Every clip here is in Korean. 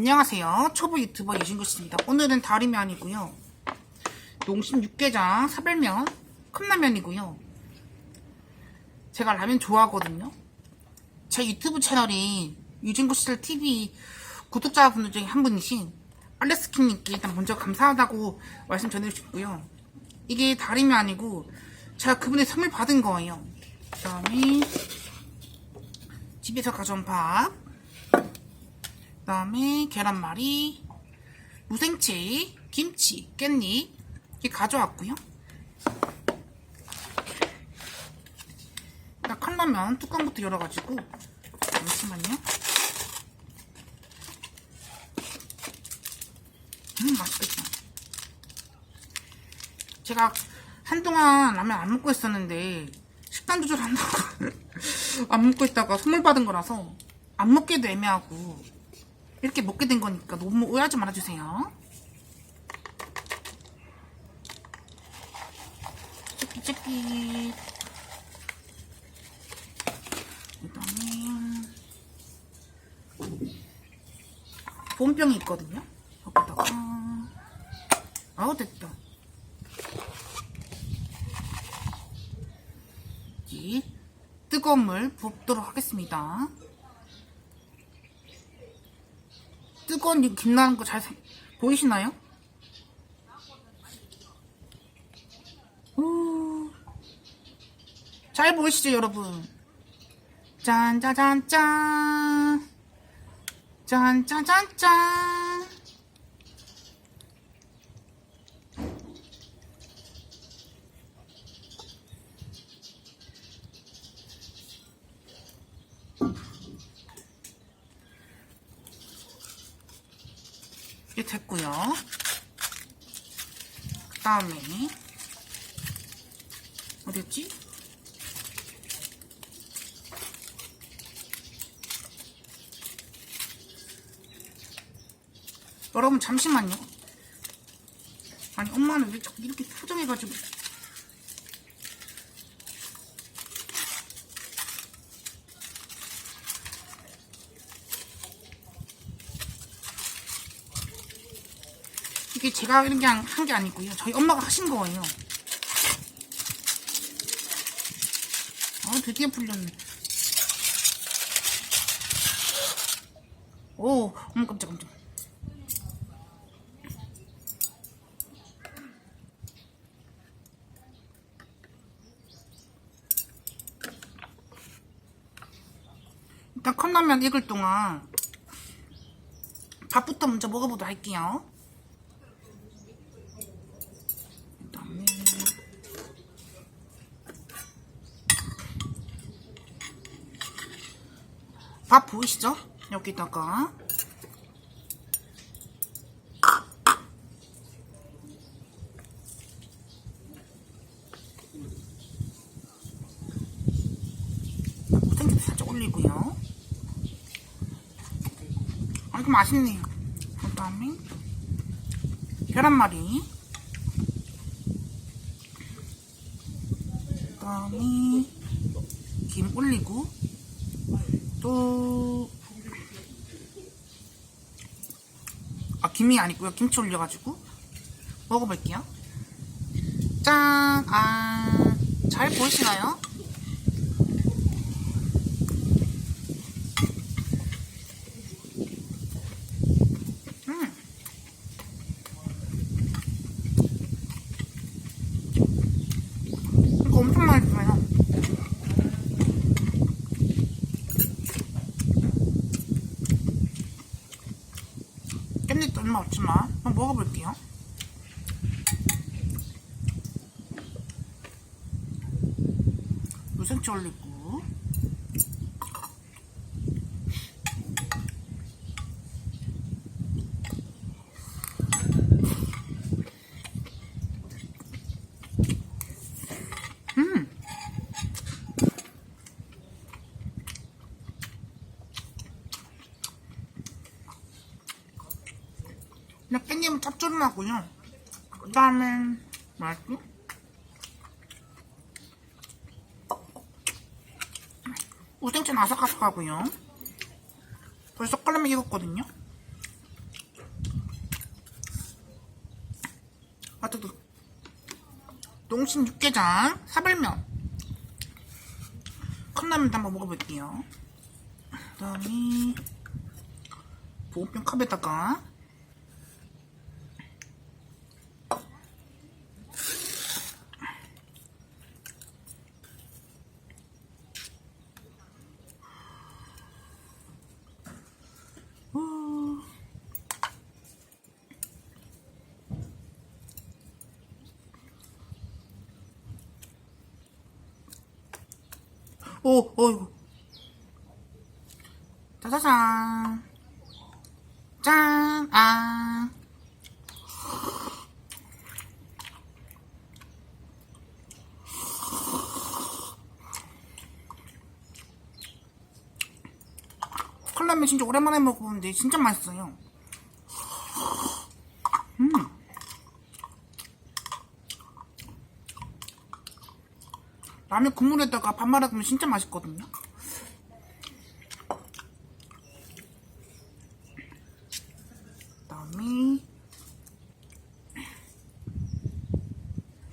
안녕하세요. 초보 유튜버 유진구씨입니다. 오늘은 다리면 아니고요. 농심 육개장 사발면 컵라면이고요. 제가 라면 좋아하거든요. 제 유튜브 채널이 유진구씨들 TV 구독자분들 중에 한 분이신 알렉스킴님께 일단 먼저 감사하다고 말씀 전해주고 싶고요. 이게 다리면 아니고 제가 그분의 선물 받은 거예요. 그 다음에 집에서 가져온 밥그 다음에 계란말이, 무생채, 김치, 깻잎 가져왔고요. 일단 컵라면 뚜껑부터 열어가지고 잠시만요. 음 맛있겠다. 제가 한동안 라면 안 먹고 있었는데 식단 조절한다고 안 먹고 있다가 선물 받은 거라서 안 먹기도 애매하고 이렇게 먹게 된 거니까 너무 오해하지 말아주세요. 찌끼찌끼. 그다음에 보온병이 있거든요. 여기다가 아우 됐다. 이 뜨거운 물 붓도록 하겠습니다. 뜨거운 이 빛나는 거 잘 보이시나요? 우. 잘 보이시죠, 여러분? 짠짜잔짠. 짠짜잔짠. 됐고요. 그 다음에 어디였지? 여러분 잠시만요. 아니 엄마는 왜 자꾸 이렇게 표정해가지고 제가 이런 게 한 게 아니고요. 저희 엄마가 하신 거예요. 아, 드디어 풀렸네. 오, 어머 깜짝 깜짝. 일단 컵라면 익을 동안 밥부터 먼저 먹어보도록 할게요. 그다음에 밥 보이시죠? 여기다가 무생채도 살짝 올리고요. 아, 이거 맛있네요. 그 다음에 계란말이 그 다음에 김 올리고 또 아, 김이 아니고요. 김치 올려가지고 먹어볼게요. 짠! 아, 잘 보이시나요? 음. 이거 엄청 맛있어요. 깻잎도 얼마 없지만 한번 먹어볼게요. 무생채 올리고 그냥 깻잎은 짭조름하고요. 그 다음에, 뭐였지? 우생채 아삭아삭하고요. 벌써 끓으면 익었거든요. 아, 뜨거 농심 육개장, 사발면. 컵라면도 한번 먹어볼게요. 그 다음에, 보온병 컵에다가 짠, 아. 콜라면 진짜 오랜만에 먹어보는데 진짜 맛있어요. 음. 라면 국물에다가 밥 말아두면 진짜 맛있거든요. 그다음에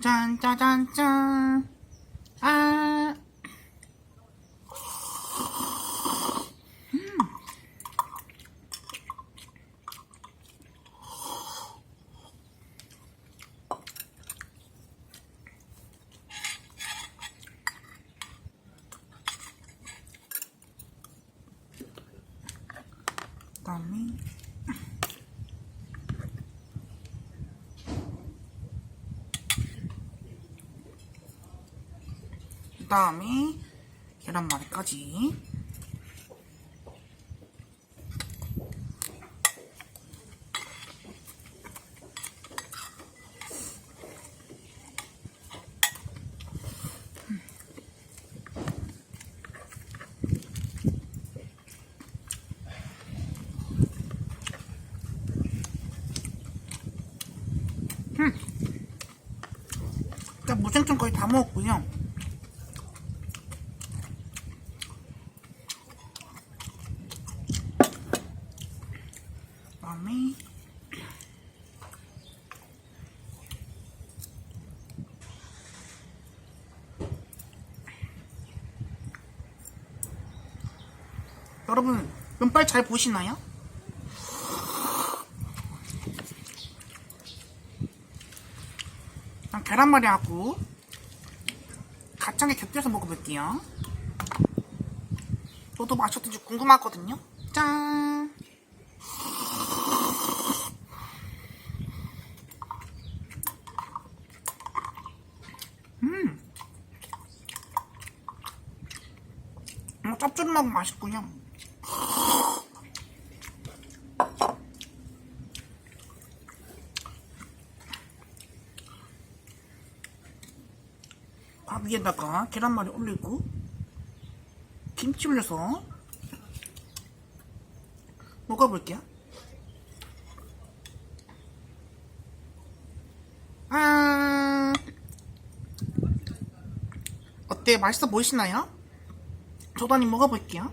짠 짜잔 짠. 아 그다음에 그 다음에 계란말이까지 일단 무생천 거의 다 먹었고요. 그다음에 면발 잘 보시나요? 계란말이하고 가창에 곁들여서 먹어볼게요. 저도 맛이 어떤지 궁금하거든요. 짠! 음! 음, 짭조름하고 맛있군요. 위에다가 계란말이 올리고 김치 올려서 먹어볼게요. 아, 어때? 맛있어 보이시나요? 저도 한입 먹어볼게요.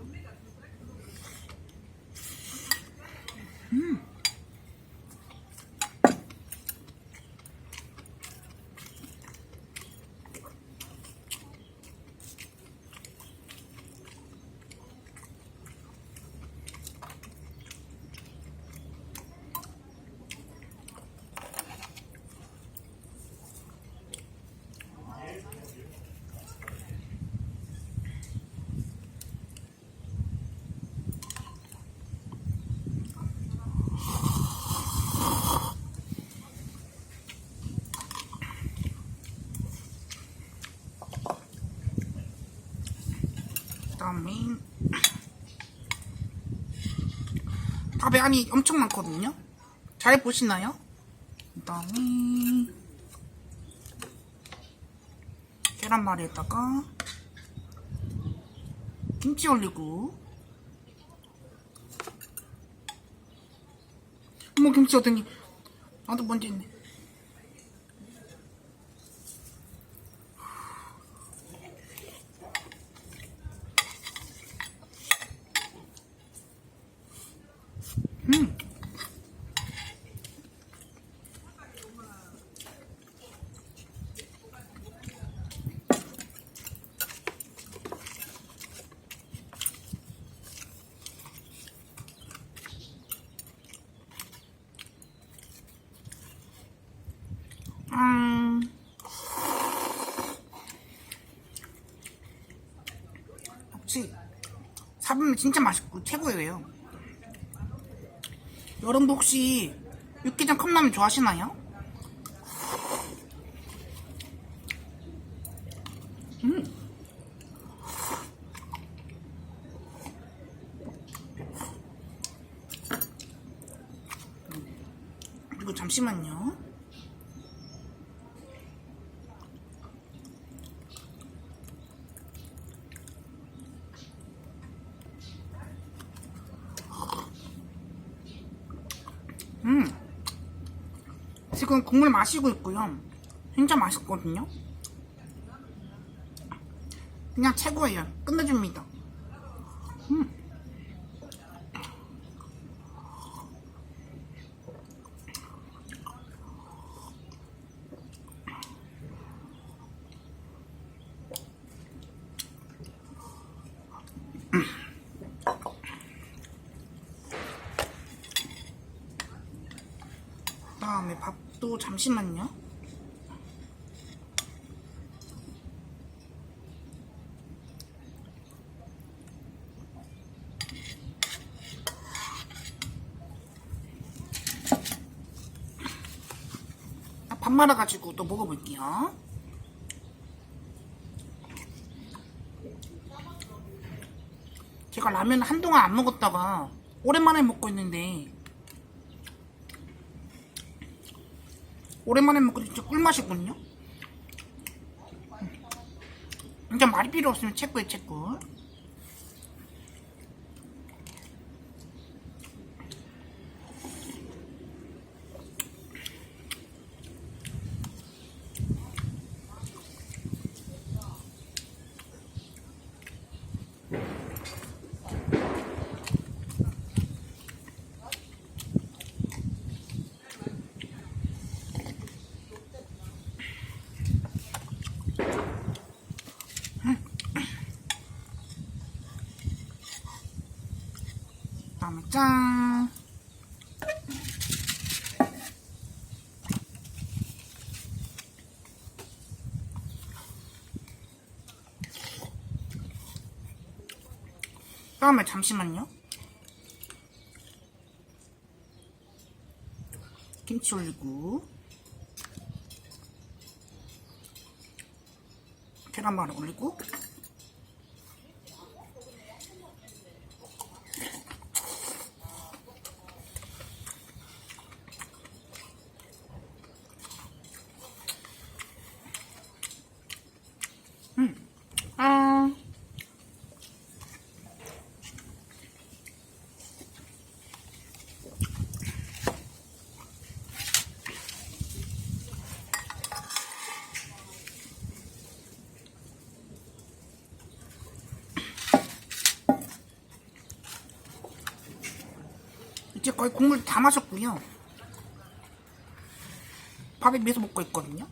다음에 밥에 안이 엄청 많거든요. 잘 보시나요? 그다음에 계란말이에다가 김치 올리고 어머 김치 어떠니? 나도 먼저 있네. 역시 사발면 진짜 맛있고 최고예요. 여러분도 혹시 육개장 컵라면 좋아하시나요? 그리고 잠시만요. 음. 지금 국물 마시고 있고요. 진짜 맛있거든요. 그냥 최고예요. 끝내줍니다. 음. 그다음에 밥도 잠시만요. 아, 밥 말아가지고 또 먹어볼게요. 제가 라면 한동안 안 먹었다가 오랜만에 먹고 있는데 오랜만에 먹고 진짜 꿀맛이군요. 진짜 말이 필요 없으면 채꿀 채꿀. 다음에 짠. 다음에 잠시만요. 김치 올리고 계란말 올리고 이제 거의 국물 다 마셨고요. 밥에 비해서 먹고 있거든요.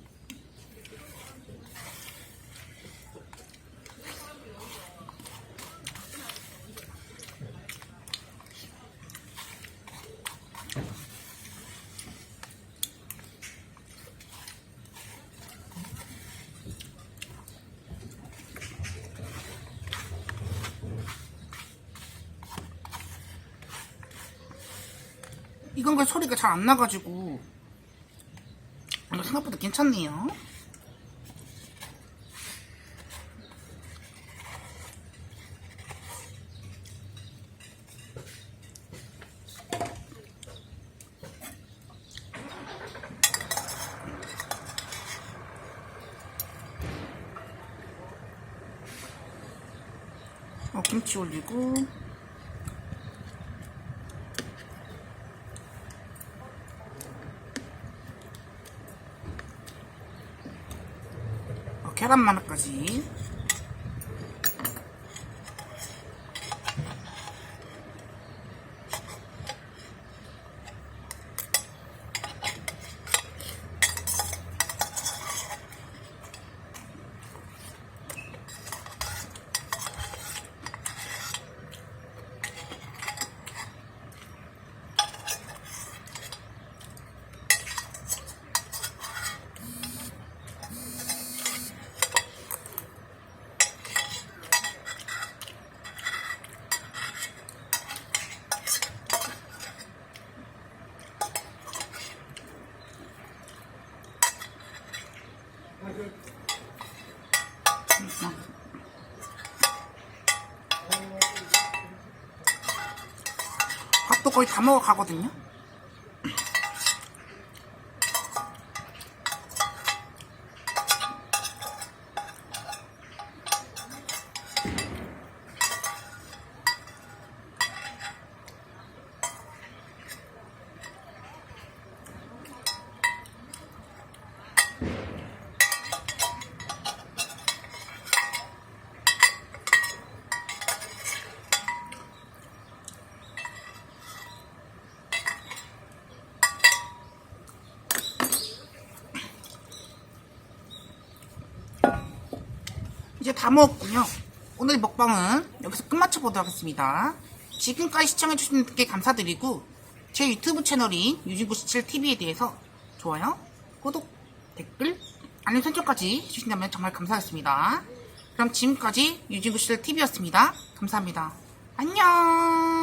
이건 그 소리가 잘 안 나가지고 생각보다 괜찮네요. 어, 김치 올리고 어, 계란말아까지 거의 다 먹어 가거든요. 이제 다 먹었군요. 오늘 먹방은 여기서 끝마쳐 보도록 하겠습니다. 지금까지 시청해주신 분께 감사드리고, 제 유튜브 채널인 유진구97TV에 대해서 좋아요, 구독, 댓글, 알림 설정까지 해주신다면 정말 감사하겠습니다. 그럼 지금까지 유진구97TV였습니다. 감사합니다. 안녕!